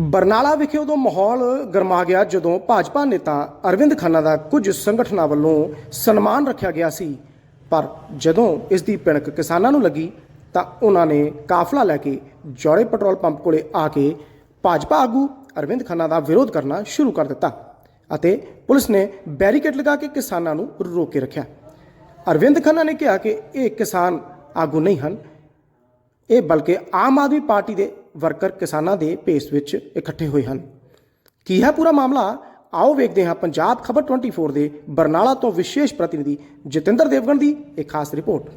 ਬਰਨਾਲਾ ਵਿਖੇ ਉਦੋਂ ਮਾਹੌਲ ਗਰਮਾ ਗਿਆ ਜਦੋਂ ਭਾਜਪਾ ਨੇਤਾ ਅਰਵਿੰਦ ਖੰਨਾ ਦਾ ਕੁਝ ਸੰਗਠਨਾਂ ਵੱਲੋਂ ਸਨਮਾਨ ਰੱਖਿਆ ਗਿਆ ਸੀ। ਪਰ ਜਦੋਂ ਇਸ ਦੀ ਪਿਣਕ ਕਿਸਾਨਾਂ ਨੂੰ ਲੱਗੀ ਤਾਂ ਉਹਨਾਂ ਨੇ ਕਾਫਲਾ ਲੈ ਕੇ ਜੋੜੇ ਪੈਟਰੋਲ ਪੰਪ ਕੋਲੇ ਆ ਕੇ ਭਾਜਪਾ ਆਗੂ ਅਰਵਿੰਦ ਖੰਨਾ ਦਾ ਵਿਰੋਧ ਕਰਨਾ ਸ਼ੁਰੂ ਕਰ ਦਿੱਤਾ ਅਤੇ ਪੁਲਿਸ ਨੇ ਬੈਰੀਕੇਡ ਲਗਾ ਕੇ ਕਿਸਾਨਾਂ ਨੂੰ ਰੋਕ ਕੇ ਰੱਖਿਆ। ਅਰਵਿੰਦ ਖੰਨਾ ਨੇ ਕਿਹਾ ਕਿ ਇਹ ਕਿਸਾਨ ਆਗੂ ਨਹੀਂ ਹਨ, ਇਹ ਬਲਕਿ ਆਮ ਆਦਮੀ ਪਾਰਟੀ ਦੇ ਵਰਕਰ ਕਿਸਾਨਾਂ ਦੇ ਭੇਸ ਵਿੱਚ ਇਕੱਠੇ ਹੋਏ ਹਨ। ਕੀ ਹੈ ਪੂਰਾ ਮਾਮਲਾ? ਆਓ ਵੇਖਦੇ ਹਾਂ ਪੰਜਾਬ ਖਬਰ 24 ਦੇ ਬਰਨਾਲਾ ਤੋਂ ਵਿਸ਼ੇਸ਼ ਪ੍ਰਤੀਨਿਧੀ ਜਤਿੰਦਰ ਦੇਵਗਨ ਦੀ ਇੱਕ ਖਾਸ ਰਿਪੋਰਟ।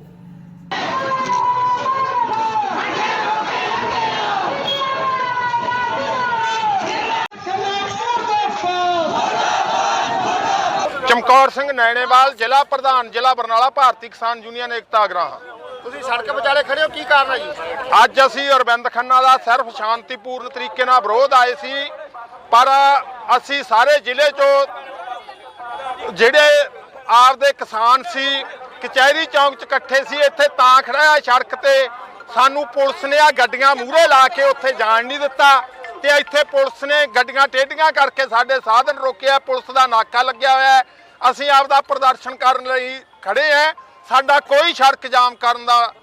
ਚਮਕੌਰ ਸਿੰਘ ਨੈਣੇਵਾਲ ਜ਼ਿਲ੍ਹਾ ਪ੍ਰਧਾਨ, ਜ਼ਿਲ੍ਹਾ ਬਰਨਾਲਾ ਭਾਰਤੀ ਕਿਸਾਨ ਯੂਨੀਅਨ ਏਕਤਾ ਅਗਰਾਹਾਂ ਤੁਸੀਂ ਸੜਕ ਵਿਚਾਲੇ ਖੜੇ ਹੋ, ਕੀ ਕਾਰਨ ਹੈ ਜੀ? ਅੱਜ ਅਸੀਂ ਅਰਵਿੰਦ ਖੰਨਾ ਦਾ ਸਿਰਫ ਸ਼ਾਂਤੀਪੂਰਨ ਤਰੀਕੇ ਨਾਲ ਵਿਰੋਧ ਆਏ ਸੀ, ਪਰ ਅਸੀਂ ਸਾਰੇ ਜ਼ਿਲ੍ਹੇ ਚੋਂ ਜਿਹੜੇ ਆਪਦੇ ਕਿਸਾਨ ਸੀ, ਕਚਹਿਰੀ ਚੌਂਕ 'ਚ ਇਕੱਠੇ ਸੀ, ਇੱਥੇ ਤਾਂ ਖੜਾ ਆ ਸੜਕ ਤੇ। ਸਾਨੂੰ ਪੁਲਿਸ ਨੇ ਆ ਗੱਡੀਆਂ ਮੂਹਰੇ ਲਾ ਕੇ ਉੱਥੇ ਜਾਣ ਨਹੀਂ ਦਿੱਤਾ ਤੇ ਇੱਥੇ ਪੁਲਿਸ ਨੇ ਗੱਡੀਆਂ ਟੇਢੀਆਂ ਕਰਕੇ ਸਾਡੇ ਸਾਧਨ ਰੋਕਿਆ, ਪੁਲਿਸ ਦਾ ਨਾਕਾ ਲੱਗਿਆ ਹੋਇਆ ਹੈ। ਅਸੀਂ ਆਪਦਾ ਪ੍ਰਦਰਸ਼ਨ ਕਰਨ ਲਈ ਖੜੇ ਆ। ਸਾਡਾ ਕੋਈ ਸੜਕ ਜਾਮ ਕਰਨ ਦਾ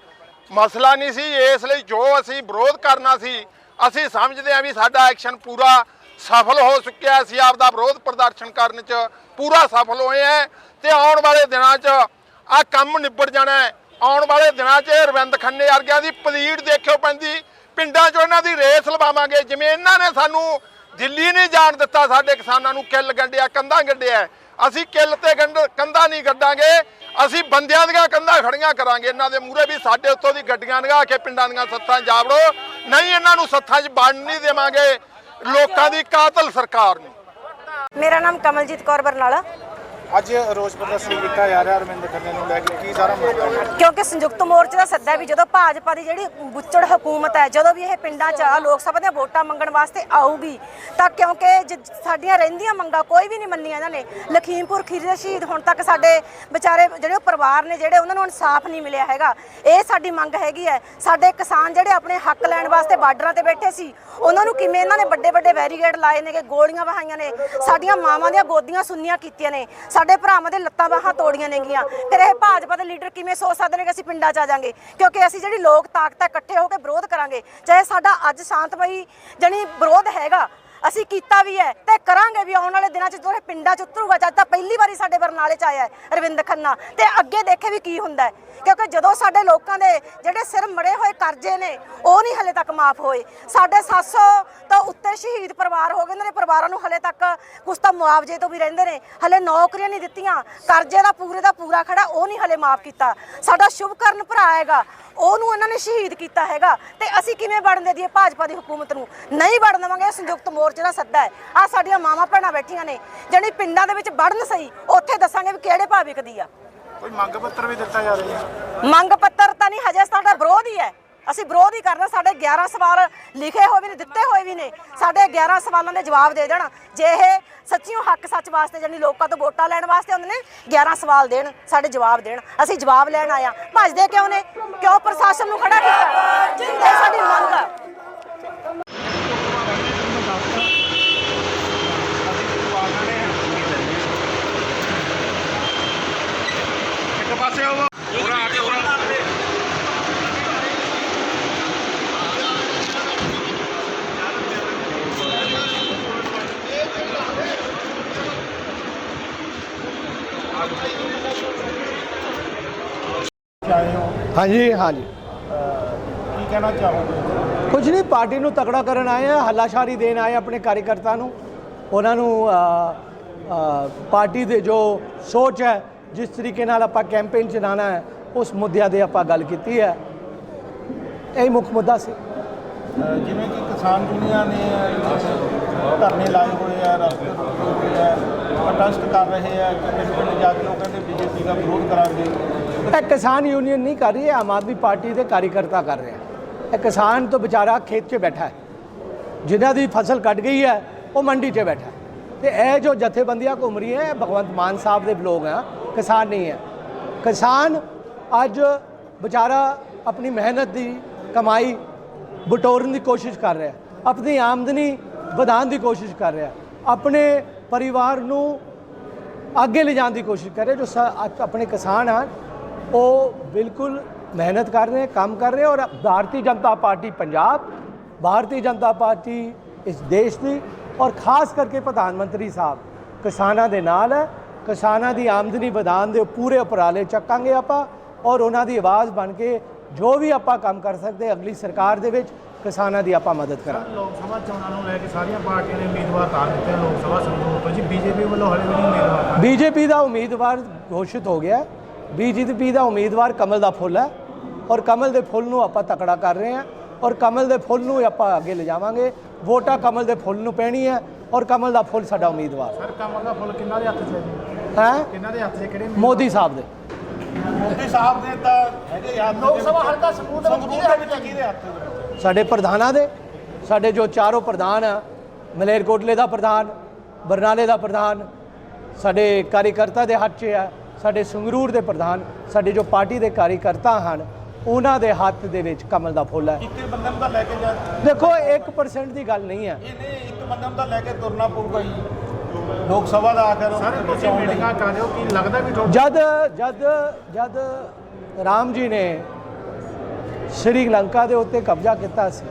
ਮਸਲਾ ਨਹੀਂ ਸੀ। ਇਸ ਲਈ ਜੋ ਅਸੀਂ ਵਿਰੋਧ ਕਰਨਾ ਸੀ, ਅਸੀਂ ਸਮਝਦੇ ਹਾਂ ਵੀ ਸਾਡਾ ਐਕਸ਼ਨ ਪੂਰਾ ਸਫਲ ਹੋ ਚੁੱਕਿਆ ਅਸੀਂ ਆਪਦਾ ਵਿਰੋਧ ਪ੍ਰਦਰਸ਼ਨ ਕਰਨ 'ਚ ਪੂਰਾ ਸਫਲ ਹੋਏ ਹੈ ਤੇ ਆਉਣ ਵਾਲੇ ਦਿਨਾਂ 'ਚ ਆ ਕੰਮ ਨਿਬੜ ਜਾਣਾ ਹੈ। ਆਉਣ ਵਾਲੇ ਦਿਨਾਂ 'ਚ ਇਹ ਅਰਵਿੰਦ ਖੰਨੇ ਵਰਗਿਆਂ ਦੀ ਪਲੀੜ ਦੇਖਿਓ ਪੈਂਦੀ। ਪਿੰਡਾਂ 'ਚ ਇਹਨਾਂ ਦੀ ਰੇਸ ਲਵਾਵਾਂਗੇ। ਜਿਵੇਂ ਇਹਨਾਂ ਨੇ ਸਾਨੂੰ ਦਿੱਲੀ ਨਹੀਂ ਜਾਣ ਦਿੱਤਾ, ਸਾਡੇ ਕਿਸਾਨਾਂ ਨੂੰ ਕਿੱਲ ਗੰਡਿਆ ਕੰਧਾਂ ਗੱਡਿਆ ਅਸੀਂ ਕਿੱਲ ਤੇ ਗੰਢ ਕੰਧਾਂ ਨਹੀਂ ਗੱਡਾਂਗੇ ਅਸੀਂ ਬੰਦਿਆਂ ਦੀਆਂ ਕੰਧਾਂ ਖੜੀਆਂ ਕਰਾਂਗੇ। ਇਹਨਾਂ ਦੇ ਮੂਹਰੇ ਵੀ ਸਾਡੇ ਉੱਤੋਂ ਦੀ ਗੱਡੀਆਂ ਲੰਘਾ ਕੇ ਪਿੰਡਾਂ ਦੀਆਂ ਸੱਥਾਂ 'ਚ ਜਾਵੜੋ। ਨਹੀਂ ਇਹਨਾਂ ਨੂੰ ਸੱਥਾਂ 'ਚ ਵੜਨ ਨਹੀਂ ਦੇਵਾਂਗੇ। ਲੋਕਾਂ ਦੀ ਕਾਤਲ ਸਰਕਾਰ ਨੂੰ। ਮੇਰਾ ਨਾਮ ਕਮਲਜੀਤ ਕੌਰ ਬਰਨਾਲਾ। ਅੱਜ ਰੋਸ ਪ੍ਰਦਰਸ਼ਨ ਕੀਤਾ ਜਾ ਰਿਹਾ ਅਰਵਿੰਦ ਖੰਨੇ ਨੂੰ ਲੈ ਕੇ, ਕੀ ਸਾਰਾ ਮਾਮਲਾ ਕਿਉਂਕਿ ਸੰਯੁਕਤ ਮੋਰਚੇ ਦਾ ਸੱਦਾ ਵੀ ਜਦੋਂ ਭਾਜਪਾ ਦੀ ਜਿਹੜੀ ਬੁੱਚੜ ਹਕੂਮਤ ਹੈ, ਜਦੋਂ ਵੀ ਇਹ ਪਿੰਡਾਂ 'ਚ ਲੋਕ ਸਭਾ ਦੀਆਂ ਵੋਟਾਂ ਮੰਗਣ ਵਾਸਤੇ ਆਊਗੀ, ਤਾਂ ਕਿਉਂਕਿ ਸਾਡੀਆਂ ਰਹਿੰਦੀਆਂ ਮੰਗਾਂ ਕੋਈ ਵੀ ਨਹੀਂ ਮੰਨੀਆਂ ਇਹਨਾਂ ਨੇ। ਲਖੀਮਪੁਰ ਖੀਰੀ ਦੇ ਸ਼ਹੀਦ ਹੁਣ ਤੱਕ ਸਾਡੇ ਵਿਚਾਰੇ, ਜਿਹੜੇ ਉਹ ਪਰਿਵਾਰ ਨੇ, ਜਿਹੜੇ ਉਹਨਾਂ ਨੂੰ ਇਨਸਾਫ ਨਹੀਂ ਮਿਲਿਆ ਹੈਗਾ। ਇਹ ਸਾਡੀ ਮੰਗ ਹੈਗੀ ਹੈ। ਸਾਡੇ ਕਿਸਾਨ ਜਿਹੜੇ ਆਪਣੇ ਹੱਕ ਲੈਣ ਵਾਸਤੇ ਬਾਰਡਰਾਂ ਤੇ ਬੈਠੇ ਸੀ, ਉਹਨਾਂ ਨੂੰ ਕਿਵੇਂ ਇਹਨਾਂ ਨੇ ਵੱਡੇ ਵੱਡੇ ਬੈਰੀਗੇਡ ਲਾਏ ਨੇਗੇ, ਗੋਲੀਆਂ ਵਹਾਈਆਂ ਨੇ, ਸਾਡੀਆਂ ਮਾਵਾਂ ਦੀਆਂ ਗੋਦੀਆਂ ਸੁੰਨੀਆਂ ਕੀਤੀਆਂ ਨੇ ਸਾਡੇ ਭਰਾਵਾਂ ਦੇ ਲੱਤਾਂ ਬਾਹਾਂ ਤੋੜੀਆਂ ਨੇਗੀਆਂ ਫਿਰ ਇਹ ਭਾਜਪਾ ਦੇ ਲੀਡਰ ਕਿਵੇਂ ਸੋਚ ਸਕਦੇ ਨੇ ਕਿ ਅਸੀਂ ਪਿੰਡਾਂ 'ਚ ਆ ਜਾਾਂਗੇ? ਕਿਉਂਕਿ ਅਸੀਂ ਜਿਹੜੀ ਲੋਕ ਤਾਕਤ ਇਕੱਠੇ ਹੋ ਕੇ ਵਿਰੋਧ ਕਰਾਂਗੇ। ਚਾਹੇ ਸਾਡਾ ਅੱਜ ਸ਼ਾਂਤਮਈ ਜਣੀ ਵਿਰੋਧ ਹੈਗਾ ਅਸੀਂ ਕੀਤਾ ਵੀ ਹੈ ਤੇ ਕਰਾਂਗੇ ਵੀ ਆਉਣ ਵਾਲੇ ਦਿਨਾਂ 'ਚ ਜਦੋਂ ਇਹ ਪਿੰਡਾਂ 'ਚ ਉਤਰੂਗਾ, ਜਦ ਤਾਂ ਪਹਿਲੀ ਵਾਰੀ ਸਾਡੇ ਬਰਨਾਲੇ 'ਚ ਆਇਆ ਰਵਿੰਦਰ ਖੰਨਾ। ਤੇ ਅੱਗੇ ਦੇਖੇ ਵੀ ਕੀ ਹੁੰਦਾ ਕਿਉਂਕਿ ਜਦੋਂ ਸਾਡੇ ਲੋਕਾਂ ਦੇ ਜਿਹੜੇ ਸਿਰ ਮੜੇ ਹੋਏ ਕਰਜ਼ੇ ਨੇ, ਉਹ ਨਹੀਂ ਹਲੇ ਤੱਕ ਮਾਫ ਹੋਏ। ਸਾਡੇ 700 ਤੋਂ ਉੱਤੇ ਸ਼ਹੀਦ ਪਰਿਵਾਰ ਹੋ ਗਏ, ਉਹਨਾਂ ਦੇ ਪਰਿਵਾਰਾਂ ਨੂੰ ਹਲੇ ਤੱਕ ਕੁਛ ਤਾਂ ਮੁਆਵਜ਼ੇ ਤੋਂ ਵੀ ਰਹਿੰਦੇ ਨੇ। ਹਲੇ ਨੌਕਰੀਆਂ ਨਹੀਂ ਦਿੱਤੀਆਂ, ਕਰਜ਼ੇ ਦਾ ਪੂਰੇ ਦਾ ਪੂਰਾ ਖੜਾ, ਉਹ ਨਹੀਂ ਹਲੇ ਮਾਫ ਕੀਤਾ। ਸਾਡਾ ਸ਼ੁਭਕਰਨ ਭਰਾ ਹੈਗਾ, ਉਹਨੂੰ ਇਹਨਾਂ ਨੇ ਸ਼ਹੀਦ ਕੀਤਾ ਹੈਗਾ। ਤੇ ਅਸੀਂ ਕਿਵੇਂ ਵੜਨ ਦੇ ਦਈਏ ਭਾਜਪਾ ਦੀ ਹਕੂਮਤ ਨੂੰ? ਨਹੀਂ ਵੜਨ ਦੇਵਾਂਗੇ, ਸੰਯੁਕਤ ਮੋਰਚਾ ਦਾ ਸੱਦਾ ਹੈ ਆ ਸਾਡੀਆਂ ਮਾਵਾਂ ਭੈਣਾਂ ਬੈਠੀਆਂ ਨੇ ਜਿਹੜੀ ਪਿੰਡਾਂ ਦੇ ਵਿੱਚ ਵੜਨ ਸਹੀ ਉੱਥੇ ਦੱਸਾਂਗੇ ਵੀ ਕਿਹੜੇ ਭਾਅ ਵਿਕਦੀ ਆ। ਕੋਈ ਮੰਗ ਪੱਤਰ ਵੀ ਦਿੱਤਾ ਜਾ ਰਿਹਾ ਹੈ? ਮੰਗ ਪੱਤਰ ਤਾਂ ਨਹੀਂ ਹਜੇ ਸਾਡਾ ਵਿਰੋਧ ਹੀ ਹੈ। ਅਸੀਂ ਵਿਰੋਧ ਹੀ ਕਰਨਾ ਸਾਡੇ 11 ਸਵਾਲ ਲਿਖੇ ਹੋਏ ਵੀ ਨੇ ਦਿੱਤੇ ਹੋਏ ਵੀ ਨੇ ਸਾਡੇ 11 ਸਵਾਲਾਂ ਦੇ ਜਵਾਬ ਦੇ ਦੇਣ। ਜੇ ਇਹ ਸੱਚੀਓ ਹੱਕ ਸੱਚ ਵਾਸਤੇ ਜਾਨੀ ਲੋਕਾਂ ਤੋਂ ਵੋਟਾਂ ਲੈਣ ਵਾਸਤੇ ਹੁੰਦੇ ਨੇ 11 ਸਵਾਲ ਦੇਣ ਸਾਡੇ ਜਵਾਬ ਦੇਣ। ਅਸੀਂ ਜਵਾਬ ਲੈਣ ਆਇਆ ਭੱਜਦੇ ਕਿਉਂ ਨੇ? ਕਿਉਂ ਪ੍ਰਸ਼ਾਸਨ ਨੂੰ ਖੜਾ ਕੀਤਾ ਇਹ ਸਾਡੀ ਮੰਗ ਆ ਆਏ ਹੋ ਹਾਂਜੀ ਹਾਂਜੀ। ਕੀ ਕਹਿਣਾ ਚਾਹੋਗੇ? ਕੁਝ ਨਹੀਂ ਪਾਰਟੀ ਨੂੰ ਤਕੜਾ ਕਰਨ ਆਏ ਆ ਹੱਲਾਸ਼ਾਰੀ ਦੇਣ ਆਏ ਆਪਣੇ ਕਾਰਜਕਰਤਾ ਨੂੰ। ਉਹਨਾਂ ਨੂੰ ਪਾਰਟੀ ਦੇ ਜੋ ਸੋਚ ਹੈ ਜਿਸ ਤਰੀਕੇ ਨਾਲ ਆਪਾਂ ਕੈਂਪੇਨ ਚਲਾਉਣਾ ਹੈ ਉਸ ਮੁੱਦਿਆਂ ਦੇ ਆਪਾਂ ਗੱਲ ਕੀਤੀ ਹੈ। ਇਹ ਮੁੱਖ ਮੁੱਦਾ ਸੀ। ਜਿਵੇਂ ਕਿ ਕਿਸਾਨ ਯੂਨੀਅਨ ਨੇ ਧਰਨੇ ਲਾਏ ਹੋਏ ਆ ਰਸਤੇ ਰੋਕੇ ਹੋਏ ਆ ਪ੍ਰੋਟੈਸਟ ਕਰ ਰਹੇ ਆ ਕਿ ਪਿੰਡ ਜਾ ਕੇ ਉਹ ਕਹਿੰਦੇ ਬੀਜੇਪੀ ਦਾ ਵਿਰੋਧ ਕਰਾਂਗੇ। ਇਹ ਕਿਸਾਨ ਯੂਨੀਅਨ ਨਹੀਂ ਕਰ ਰਹੀ ਹੈ ਆਮ ਆਦਮੀ ਪਾਰਟੀ ਦੇ ਕਾਰਜਕਰਤਾ ਕਰ ਰਹੇ। ਹੈ ਇਹ ਕਿਸਾਨ ਤੋਂ ਵਿਚਾਰਾ ਖੇਤ 'ਚ ਬੈਠਾ ਹੈ। ਜਿਨ੍ਹਾਂ ਦੀ ਫਸਲ ਕੱਟ ਗਈ ਹੈ, ਉਹ ਮੰਡੀ 'ਚ ਬੈਠਾ ਹੈ। ਤੇ ਇਹ ਜੋ ਜਥੇਬੰਦੀਆਂ ਘੁੰਮ ਰਹੀ ਹੈ ਭਗਵੰਤ ਮਾਨ ਸਾਹਿਬ ਦੇ ਲੋਕ ਆ, ਕਿਸਾਨ ਨਹੀਂ ਹੈ। ਕਿਸਾਨ ਅੱਜ ਵਿਚਾਰਾ ਆਪਣੀ ਮਿਹਨਤ ਦੀ ਕਮਾਈ ਬਟੋਰਨ ਦੀ ਕੋਸ਼ਿਸ਼ ਕਰ ਰਿਹਾ ਆਪਣੀ ਆਮਦਨੀ ਵਧਾਉਣ ਦੀ ਕੋਸ਼ਿਸ਼ ਕਰ ਰਿਹਾ ਆਪਣੇ ਪਰਿਵਾਰ ਨੂੰ ਅੱਗੇ ਲਿਜਾਣ ਦੀ ਕੋਸ਼ਿਸ਼ ਕਰ ਰਿਹਾ ਜੋ ਆਪਣੇ ਕਿਸਾਨ ਹਨ ਉਹ ਬਿਲਕੁਲ ਮਿਹਨਤ ਕਰ ਰਹੇ ਕੰਮ ਕਰ ਰਹੇ ਔਰ ਭਾਰਤੀ ਜਨਤਾ ਪਾਰਟੀ ਪੰਜਾਬ ਭਾਰਤੀ ਜਨਤਾ ਪਾਰਟੀ ਇਸ ਦੇਸ਼ ਦੀ ਔਰ ਖਾਸ ਕਰਕੇ ਪ੍ਰਧਾਨ ਮੰਤਰੀ ਸਾਹਿਬ ਕਿਸਾਨਾਂ ਦੇ ਨਾਲ ਹੈ ਕਿਸਾਨਾਂ ਦੀ ਆਮਦਨੀ ਵਧਾਉਣ ਦੇ ਪੂਰੇ ਉਪਰਾਲੇ ਚੱਕਾਂਗੇ ਆਪਾਂ ਔਰ ਉਹਨਾਂ ਦੀ ਆਵਾਜ਼ ਬਣ ਕੇ ਜੋ ਵੀ ਆਪਾਂ ਕੰਮ ਕਰ ਸਕਦੇ ਅਗਲੀ ਸਰਕਾਰ ਦੇ ਵਿੱਚ ਕਿਸਾਨਾਂ ਦੀ ਆਪਾਂ ਮਦਦ ਕਰਾਂਗੇ ਲੋਕ ਸਭਾ ਚੋਣਾਂ ਨੂੰ ਲੈ ਕੇ ਸਾਰੀਆਂ ਪਾਰਟੀਆਂ ਨੇ ਉਮੀਦਵਾਰ ਤਾਰ ਦਿੱਤੇ ਲੋਕ ਸਭਾ ਸੰਗਰੂਰ ਤੋਂ ਜੀ ਬੀਜੇਪੀ ਵੱਲੋਂ ਹਲੇ ਵੀ ਨਹੀਂ ਉਮੀਦਵਾਰ। ਬੀਜੇਪੀ ਦਾ ਉਮੀਦਵਾਰ ਘੋਸ਼ਿਤ ਹੋ ਗਿਆ ਬੀਜੇਪੀ ਦਾ ਉਮੀਦਵਾਰ ਕਮਲ ਦਾ ਫੁੱਲ ਹੈ ਔਰ ਕਮਲ ਦੇ ਫੁੱਲ ਨੂੰ ਆਪਾਂ ਤਕੜਾ ਕਰ ਰਹੇ ਹਾਂ ਔਰ ਕਮਲ ਦੇ ਫੁੱਲ ਨੂੰ ਆਪਾਂ ਅੱਗੇ ਲਿਜਾਵਾਂਗੇ। ਵੋਟਾਂ ਕਮਲ ਦੇ ਫੁੱਲ ਨੂੰ ਪੈਣੀ ਹੈ ਔਰ ਕਮਲ ਦਾ ਫੁੱਲ ਸਾਡਾ ਉਮੀਦਵਾਰ। ਸਰ ਕਮਲ ਦਾ ਫੁੱਲ ਕਿੰਨਾ ਦੇ ਹੱਥ 'ਚ ਹੈ ਜੀ? ਹੈ? ਕਿੰਨਾ ਦੇ ਹੱਥ 'ਚ ਕਿਹੜੇ ਮੋਦੀ ਸਾਹਿਬ ਦੇ। ਮੋਦੀ ਸਾਹਿਬ ਨੇ ਤਾਂ ਹੈਗੇ ਯਾਦ ਲੋਕ ਸਭਾ ਹਲਕਾ ਸੰਗਰੂਰ ਦੇ ਵਿੱਚ ਦੇ ਕਿਹਦੇ ਹੱਥ ਦੇ? ਸਾਡੇ ਪ੍ਰਧਾਨਾਂ ਦੇ। ਸਾਡੇ ਜੋ ਚਾਰੋਂ ਪ੍ਰਧਾਨ ਆ ਮਲੇਰਕੋਟਲੇ ਦਾ ਪ੍ਰਧਾਨ ਬਰਨਾਲੇ ਦਾ ਪ੍ਰਧਾਨ ਸਾਡੇ ਕਾਰੀਕਰਤਾ ਦੇ ਹੱਥ 'ਚ ਆ। ਸਾਡੇ ਸੰਗਰੂਰ ਦੇ ਪ੍ਰਧਾਨ ਸਾਡੇ ਜੋ ਪਾਰਟੀ ਦੇ ਕਾਰੀਕਰਤਾ ਹਨ ਉਹਨਾਂ ਦੇ ਹੱਥ ਦੇ ਵਿੱਚ ਕਮਲ ਦਾ ਫੁੱਲ ਹੈ। ਇੱਕ ਬੰਦੇ ਨੂੰ ਤਾਂ ਲੈ ਕੇ ਜਾ ਦੇਖੋ 1% ਦੀ ਗੱਲ ਨਹੀਂ ਹੈ। ਇਹ ਨਹੀਂ ਇੱਕ ਬੰਦੇ ਨੂੰ ਤਾਂ ਲੈ ਕੇ ਤੁਰਨਾ ਪਊਗਾ ਜੀ। ਲੋਕ ਸਭਾ ਦਾ ਆਖਰ ਸਰ ਤੁਸੀਂ ਮੀਟਿੰਗਾਂ ਕਰ ਰਹੇ ਹੋ ਕੀ ਲੱਗਦਾ ਵੀ ਜਦ ਜਦ ਜਦ ਰਾਮ ਜੀ ਨੇ ਸ਼੍ਰੀ ਲੰਕਾ ਦੇ ਉੱਤੇ ਕਬਜ਼ਾ ਕੀਤਾ ਸੀ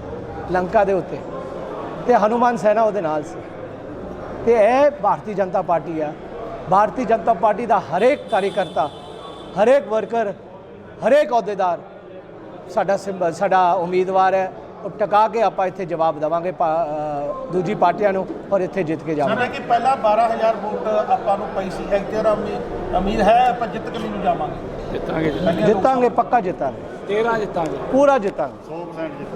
ਲੰਕਾ ਦੇ ਉੱਤੇ ਤੇ ਹਨੂਮਾਨ ਸੈਨਾ ਉਹਦੇ ਨਾਲ ਸੀ। ਤੇ ਇਹ ਭਾਰਤੀ ਜਨਤਾ ਪਾਰਟੀ ਆ। ਭਾਰਤੀ ਜਨਤਾ ਪਾਰਟੀ ਦਾ ਹਰੇਕ ਕਾਰੀਕਰਤਾ ਹਰੇਕ ਵਰਕਰ ਹਰੇਕ ਅਹੁਦੇਦਾਰ ਸਾਡਾ ਸਾਡਾ ਉਮੀਦਵਾਰ ਹੈ। ਉਹ ਟਿਕਾ ਕੇ ਆਪਾਂ ਇੱਥੇ ਜਵਾਬ ਦੇਵਾਂਗੇ ਦੂਜੀ ਪਾਰਟੀਆਂ ਨੂੰ ਔਰ ਇੱਥੇ ਜਿੱਤ ਕੇ ਜਾਵਾਂਗੇ। ਸਾਡਾ ਕਿ ਪਹਿਲਾਂ 12000 ਵੋਟ ਆਪਾਂ ਨੂੰ ਪਈ ਸੀ ਐਕਟਰ ਉਮੀਦ ਹੈ ਆਪਾਂ ਜਿੱਤ ਕੇ ਨਹੀਂ ਜਾਵਾਂਗੇ। ਜਿੱਤਾਂਗੇ ਪੱਕਾ ਜਿੱਤਾਂਗੇ। 13 ਜਿੱਤਾਂਗੇ। ਪੂਰਾ ਜਿੱਤਾਂਗੇ। 100% ਜਿੱਤ